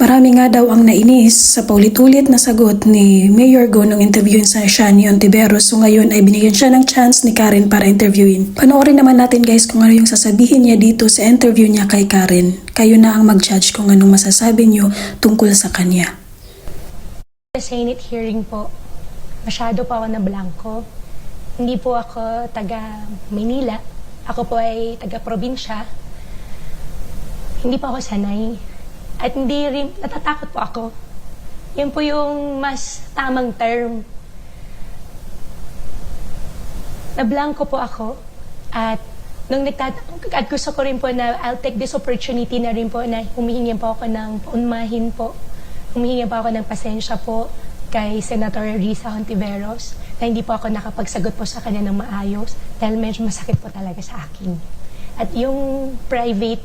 Marami nga daw ang nainis sa paulit-ulit na sagot ni Mayor Go nung interviewin sa siya ni Ontiveros. So ngayon ay binigyan siya ng chance ni Karen para interviewin. Panoorin naman natin guys kung ano yung sasabihin niya dito sa interview niya kay Karen. Kayo na ang mag-judge kung anong masasabi niyo tungkol sa kanya. Sa Senate hearing po, masyado pa ako na blanco. Hindi po ako taga Manila. Ako po ay taga probinsya. Hindi pa ako sanay. At hindi rin, natatakot po ako. Yan po yung mas tamang term. Na-blanco po ako. At nung nagtat at gusto ko rin po na I'll take this opportunity na rin po na humihingi po ako ng paunmahin po. Humihingi po ako ng pasensya po kay Senator Risa Hontiveros na hindi po ako nakapagsagot po sa kanya ng maayos dahil medyo masakit po talaga sa akin. At yung private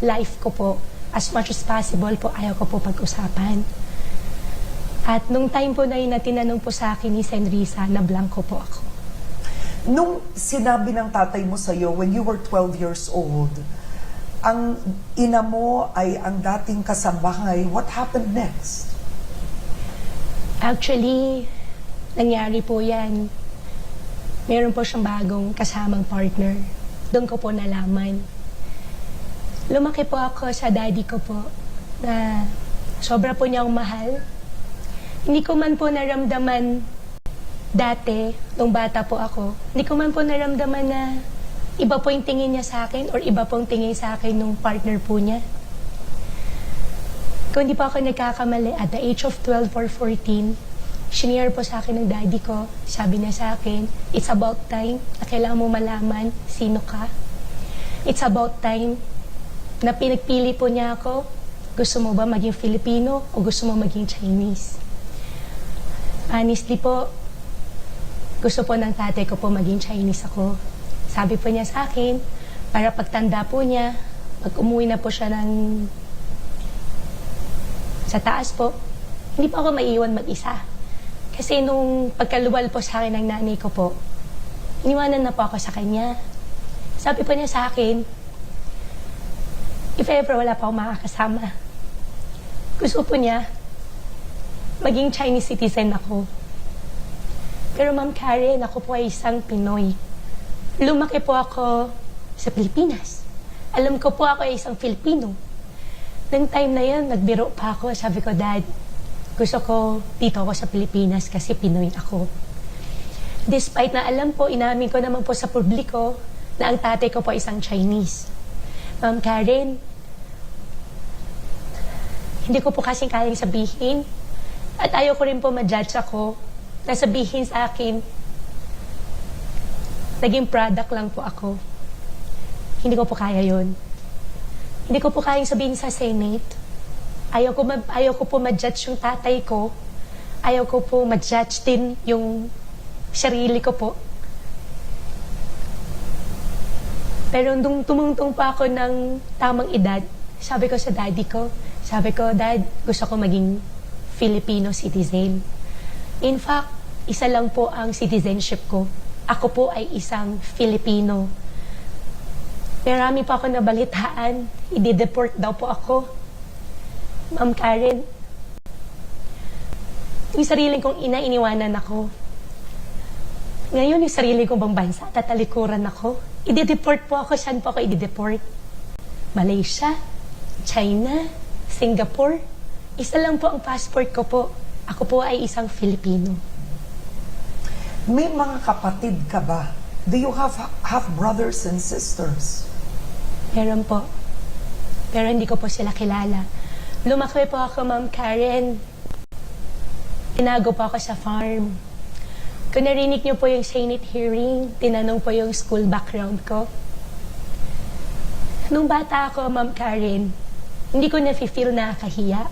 life ko po, as much as possible po, ayaw ko po pag-usapan. At nung time po na yun na tinanong po sa akin ni Sen Risa, na blanco po ako. Nung sinabi ng tatay mo sa'yo, when you were 12 years old, ang ina mo ay ang dating kasambahay, what happened next? Actually, nangyari po yan. Meron po siyang bagong kasamang partner. Doon ko po nalaman. Lumaki po ako sa daddy ko po na sobra po niyang mahal. Hindi ko man po naramdaman dati, nung bata po ako, hindi ko man po naramdaman na iba po yung tingin niya sa akin or iba pong tingin sa akin nung partner po niya. Kung hindi pa ako nagkakamali, at the age of 12 or 14, shinare po sa akin ng daddy ko. Sabi niya sa akin, it's about time na kailangan mo malaman sino ka. It's about time na pinagpili po niya ako. Gusto mo ba maging Filipino o gusto mo maging Chinese? Honestly po, gusto po ng tatay ko po maging Chinese ako. Sabi po niya sa akin, para pagtanda po niya, pag umuwi na po siya ng sa taas po, hindi po ako maiiwan mag-isa. Kasi nung pagkaluwal po sa akin ng nanay ko po, iniwanan na po ako sa kanya. Sabi po niya sa akin, if ever wala pa akong makakasama, gusto po niya, maging Chinese citizen ako. Pero Ma'am Karen, ako po ay isang Pinoy. Lumaki po ako sa Pilipinas. Alam ko po ako ay isang Filipino. Nung time na yun, nagbiro pa ako. Sabi ko, Dad, gusto ko dito ako sa Pilipinas kasi Pinoy ako. Despite na alam po, inamin ko naman po sa publiko na ang tatay ko po ay isang Chinese. Ma'am Karen, hindi ko po kasing kayang sabihin at ayaw ko rin po ma-judge ako na sabihin sa akin, naging product lang po ako. Hindi ko po kaya yon. Hindi ko po kayang sabihin sa Senate. Ayaw ko, ma- ayaw ko po ma-judge yung tatay ko. Ayaw ko po ma-judge din yung sarili ko po. Pero nung tumungtong pa ako ng tamang edad, sabi ko sa daddy ko, sabi ko, Dad, gusto ko maging Filipino citizen. In fact, isa lang po ang citizenship ko. Ako po ay isang Filipino. Marami pa ako nabalitaan. I-deport daw po ako. Ma'am Karen, yung sarili kong ina, iniwanan ako. Ngayon, yung sarili kong bang bansa, tatalikuran ako. I-deport po ako. Saan po ako i-deport? Malaysia, China, Singapore. Isa lang po ang passport ko po. Ako po ay isang Filipino. May mga kapatid ka ba? Do you have half brothers and sisters? Meron po. Pero hindi ko po sila kilala. Lumaki po ako, Ma'am Karen. Tinago po ako sa farm. Kung narinig niyo po yung Senate hearing, tinanong po yung school background ko. Nung bata ako, Ma'am Karen, hindi ko na-feel nakakahiya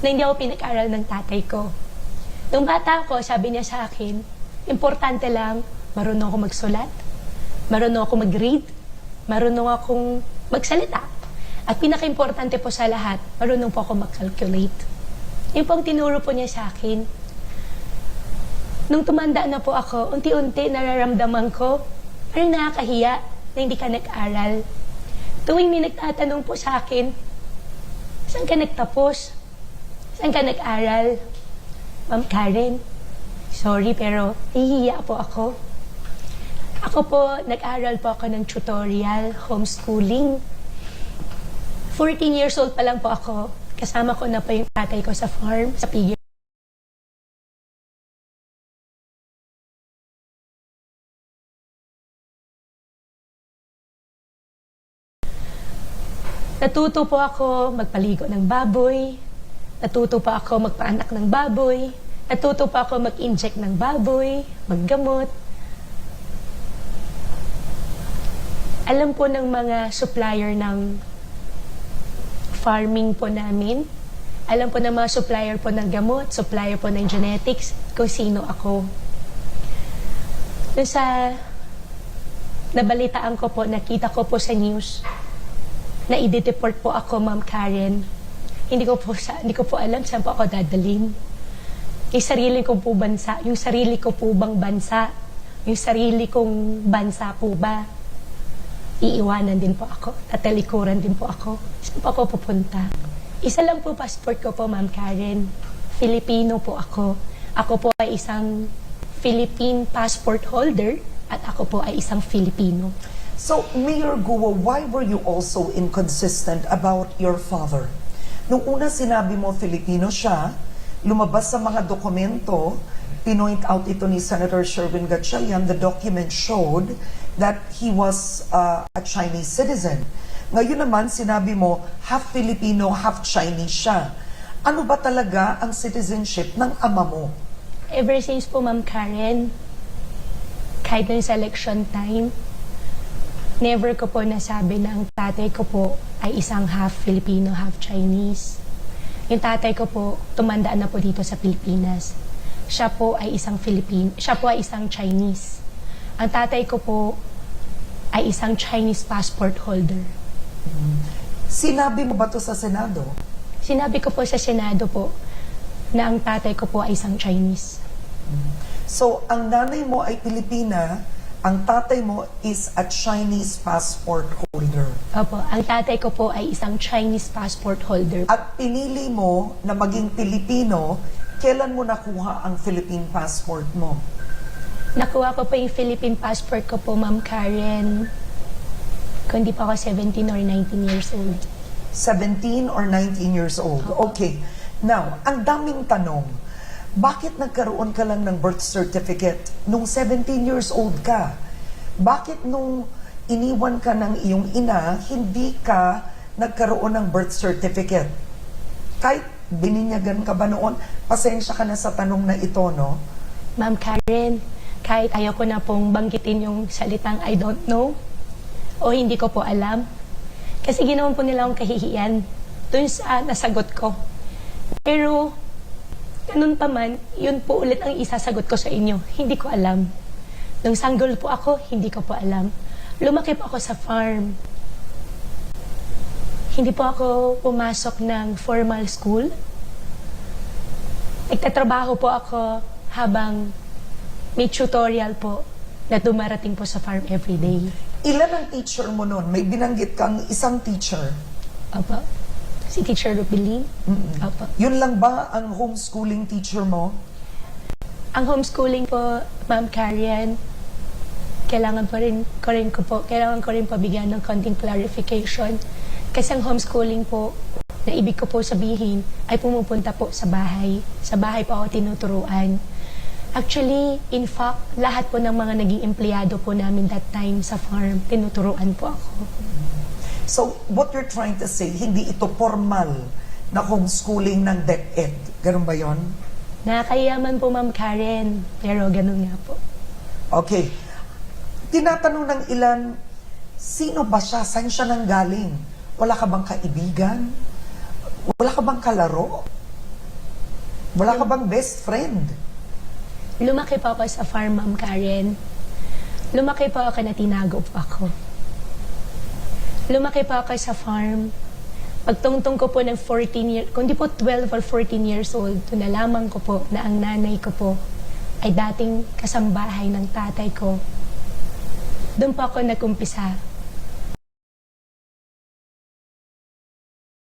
na hindi ako pinag-aral ng tatay ko. Nung bata ako, sabi niya sa akin, importante lang, marunong ako magsulat, marunong ako mag-read, marunong akong magsalita. At pinaka-importante po sa lahat, marunong po ako mag-calculate. Yung pong tinuro po niya sa akin. Nung tumanda na po ako, unti-unti nararamdaman ko, parang nakakahiya na hindi ka nag-aral. Tuwing may nagtatanong po sa akin, Saan ka nagtapos? Saan ka nag-aral? Ma'am Karen, sorry pero nahihiya po ako. Ako po, nag-aral po ako ng tutorial, homeschooling. 14 years old pa lang po ako. Kasama ko na po yung tatay ko sa farm, sa piggery. Natuto po ako magpaligo ng baboy. Natuto po ako magpaanak ng baboy. Natuto po ako mag-inject ng baboy, maggamot. Alam po ng mga supplier ng farming po namin. Alam po ng mga supplier po ng gamot, supplier po ng genetics, kung sino ako. Doon sa nabalitaan ko po, nakita ko po sa news, na i-deport po ako, Ma'am Karen. Hindi ko po sa, hindi ko po alam saan po ako dadalhin. Yung sarili ko po bansa, yung sarili ko po bang bansa, yung sarili kong bansa po ba, iiwanan din po ako, tatalikuran din po ako. Saan po ako pupunta? Isa lang po passport ko po, Ma'am Karen. Filipino po ako. Ako po ay isang Philippine passport holder at ako po ay isang Filipino. So, Mayor Guo, why were you also inconsistent about your father? Nung una sinabi mo Filipino siya, lumabas sa mga dokumento, pinoint out ito ni Senator Sherwin Gatchalian, the document showed that he was uh, a Chinese citizen. Ngayon naman, sinabi mo, half Filipino, half Chinese siya. Ano ba talaga ang citizenship ng ama mo? Ever since po, Ma'am Karen, kahit nung sa election time, never ko po nasabi na ang tatay ko po ay isang half Filipino, half Chinese. Yung tatay ko po, tumanda na po dito sa Pilipinas. Siya po ay isang Filipino, siya po ay isang Chinese. Ang tatay ko po ay isang Chinese passport holder. Sinabi mo ba to sa Senado? Sinabi ko po sa Senado po na ang tatay ko po ay isang Chinese. So, ang nanay mo ay Pilipina, ang tatay mo is a Chinese passport holder. Opo, ang tatay ko po ay isang Chinese passport holder. At pinili mo na maging Pilipino, kailan mo nakuha ang Philippine passport mo? Nakuha ko po yung Philippine passport ko po, Ma'am Karen. Kung di pa ako 17 or 19 years old. 17 or 19 years old. Okay. Now, ang daming tanong, bakit nagkaroon ka lang ng birth certificate nung 17 years old ka? Bakit nung iniwan ka ng iyong ina, hindi ka nagkaroon ng birth certificate? Kahit bininyagan ka ba noon, pasensya ka na sa tanong na ito, no? Ma'am Karen, kahit ayaw ko na pong banggitin yung salitang I don't know o hindi ko po alam. Kasi ginawan po nila akong kahihiyan dun sa nasagot ko. Pero, ganun pa man, yun po ulit ang isasagot ko sa inyo. Hindi ko alam. Nung sanggol po ako, hindi ko po alam. Lumaki po ako sa farm. Hindi po ako pumasok ng formal school. Nagtatrabaho po ako habang may tutorial po na dumarating po sa farm every day. Ilan ang teacher mo noon? May binanggit kang isang teacher. Opo. Si Teacher Rubilin. Opo. Yun lang ba ang homeschooling teacher mo? Ang homeschooling po, Ma'am Karen, kailangan po rin, ko rin ko po, kailangan ko rin pabigyan ng konting clarification. Kasi ang homeschooling po, na ibig ko po sabihin, ay pumupunta po sa bahay. Sa bahay po ako tinuturuan. Actually, in fact, lahat po ng mga naging empleyado po namin that time sa farm, tinuturuan po ako. So, what you're trying to say, hindi ito formal na homeschooling ng DepEd. Ganun ba yon? Nakakayaman po, Ma'am Karen, pero ganun nga po. Okay. Tinatanong ng ilan, sino ba siya? Saan siya nang galing? Wala ka bang kaibigan? Wala ka bang kalaro? Wala ka bang best friend? Lumaki po ako sa farm, Ma'am Karen. Lumaki po ako na tinago po ako. Lumaki po ako sa farm. Pagtungtong ko po ng 14 years, kundi po 12 or 14 years old, to nalaman ko po na ang nanay ko po ay dating kasambahay ng tatay ko. Doon po ako nagkumpisa